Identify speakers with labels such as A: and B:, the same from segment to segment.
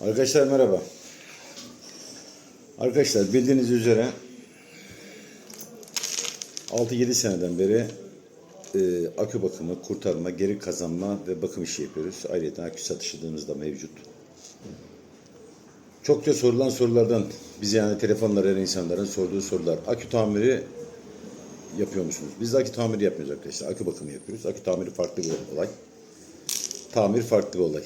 A: Arkadaşlar merhaba. Arkadaşlar bildiğiniz üzere 6-7 seneden beri e, akü bakımı, kurtarma, geri kazanma ve bakım işi yapıyoruz. Ayrıca akü satışımız da mevcut. Çokça sorulan sorulardan bize yani telefonlar arayan insanların sorduğu sorular. Akü tamiri yapıyor musunuz? Biz akü tamiri yapmıyoruz arkadaşlar. Akü bakımı yapıyoruz. Akü tamiri farklı bir olay. Tamir farklı bir olay.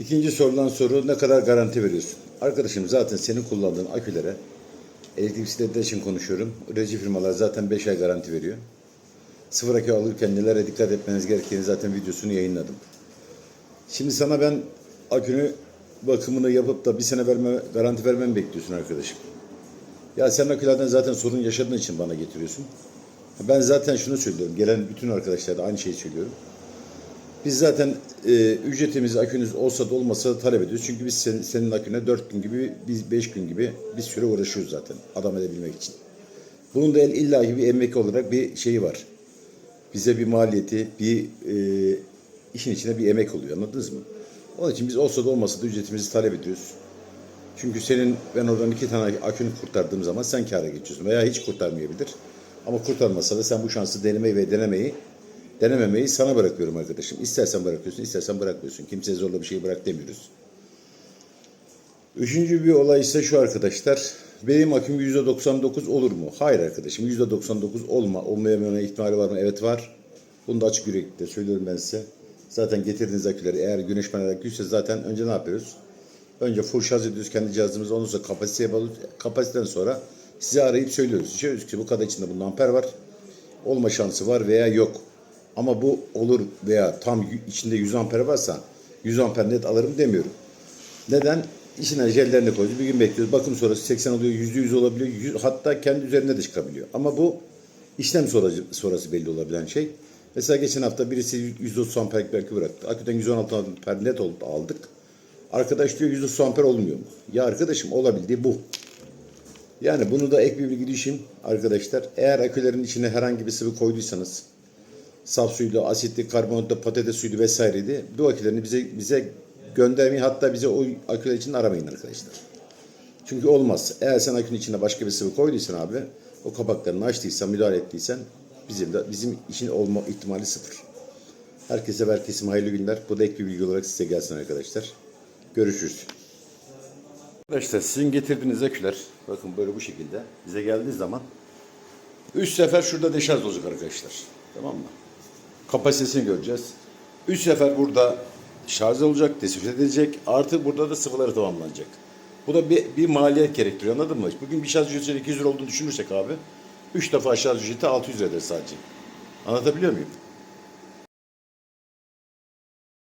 A: İkinci sorulan soru ne kadar garanti veriyorsun? Arkadaşım zaten senin kullandığın akülere elektrik bisikletler için konuşuyorum. Üretici firmalar zaten 5 ay garanti veriyor. Sıfır akü alırken nelere dikkat etmeniz gerektiğini zaten videosunu yayınladım. Şimdi sana ben akünü bakımını yapıp da bir sene verme, garanti vermemi bekliyorsun arkadaşım. Ya sen akülerden zaten sorun yaşadığın için bana getiriyorsun. Ben zaten şunu söylüyorum. Gelen bütün arkadaşlara da aynı şeyi söylüyorum. Biz zaten e, ücretimiz akünüz olsa da olmasa da talep ediyoruz. Çünkü biz senin, senin aküne 4 gün gibi, biz 5 gün gibi bir süre uğraşıyoruz zaten adam edebilmek için. Bunun da el- illaki bir emek olarak bir şeyi var. Bize bir maliyeti, bir e, işin içine bir emek oluyor anladınız mı? Onun için biz olsa da olmasa da ücretimizi talep ediyoruz. Çünkü senin ben oradan iki tane akünü kurtardığım zaman sen kâra geçiyorsun. Veya hiç kurtarmayabilir. Ama kurtarmasa da sen bu şansı denemeyi ve denemeyi denememeyi sana bırakıyorum arkadaşım. İstersen bırakıyorsun, istersen bırakmıyorsun. Kimseye zorla bir şey bırak demiyoruz. Üçüncü bir olay ise şu arkadaşlar. Benim aküm %99 olur mu? Hayır arkadaşım %99 olma. Olmayama ihtimali var mı? Evet var. Bunu da açık yürekli söylüyorum ben size. Zaten getirdiğiniz aküleri eğer güneş paneli aküyse zaten önce ne yapıyoruz? Önce full şarj ediyoruz kendi cihazımızı. Ondan sonra kapasiteye bağlıyoruz. Kapasiteden sonra size arayıp söylüyoruz. Diyoruz ki bu kadar içinde bunun amper var. Olma şansı var veya yok. Ama bu olur veya tam içinde 100 amper varsa 100 amper net alırım demiyorum. Neden? İçine jellerini koyuyoruz. Bir gün bekliyoruz. Bakım sonrası 80 oluyor, %100 olabiliyor. yüz- hatta kendi üzerinde de çıkabiliyor. Ama bu işlem sonrası, sonrası belli olabilen şey. Mesela geçen hafta birisi 130 amperlik bir akü bıraktı. Aküden 116 amper net oldu, aldık. Arkadaş diyor 130 amper olmuyor mu? Ya arkadaşım olabildiği bu. Yani bunu da ek bir bilgi düşeyim arkadaşlar. Eğer akülerin içine herhangi bir sıvı koyduysanız saf suydu, asitli, karbonatlı, patates suydu vesaireydi. Bu akülerini bize bize göndermeyin. Hatta bize o aküler için aramayın arkadaşlar. Çünkü olmaz. Eğer sen akünün içine başka bir sıvı koyduysan abi, o kapaklarını açtıysan, müdahale ettiysen bizim de bizim için olma ihtimali sıfır. Herkese herkesim hayırlı günler. Bu da ek bir bilgi olarak size gelsin arkadaşlar. Görüşürüz. Arkadaşlar sizin getirdiğiniz aküler bakın böyle bu şekilde bize geldiği zaman 3 sefer şurada deşarj olacak arkadaşlar. Tamam mı? Kapasitesini göreceğiz. 3 sefer burada şarj olacak, desinfekte edilecek. Artı burada da sıvıları tamamlanacak. Bu da bir, bir maliyet gerektiriyor anladın mı? Bugün bir şarj ücreti 200 lira olduğunu düşünürsek abi 3 defa şarj ücreti 600 lira eder sadece. Anlatabiliyor muyum?